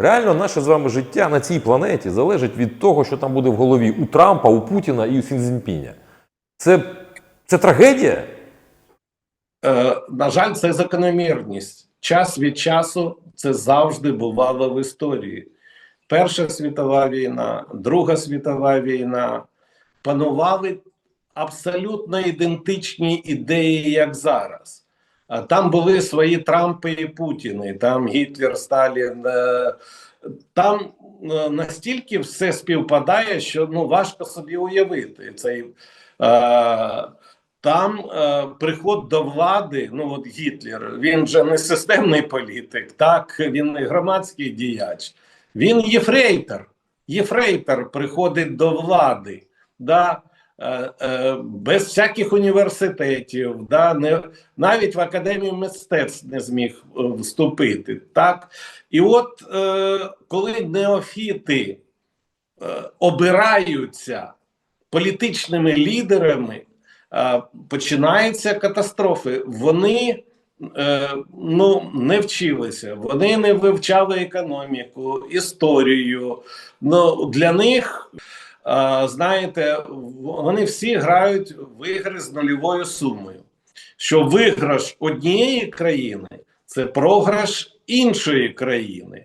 Реально, наше з вами життя на цій планеті залежить від того, що там буде в голові у Трампа, у Путіна і у Сінзінпіня. Це, це трагедія. Е, на жаль, це закономірність. Час від часу це завжди бувало в історії. Перша світова війна, Друга світова війна панували абсолютно ідентичні ідеї, як зараз. Там були свої Трампи і Путіни, там Гітлер, Сталін. е, Там е, настільки все співпадає, що ну важко собі уявити цей. е, Там е, приход до влади, ну от Гітлер, він же не системний політик, так він не громадський діяч, він єфрейтор. Єфрейтор приходить до влади, да, без всяких університетів, да, не, навіть в академію мистецтв не зміг е, вступити. Так? І от е, коли неофіти е, обираються політичними лідерами, е, починаються катастрофи. Вони е, ну, не вчилися, вони не вивчали економіку, історію. Ну, для них, е, знаєте, вони всі грають в ігри з нульовою сумою. Що виграш однієї країни це програш іншої країни.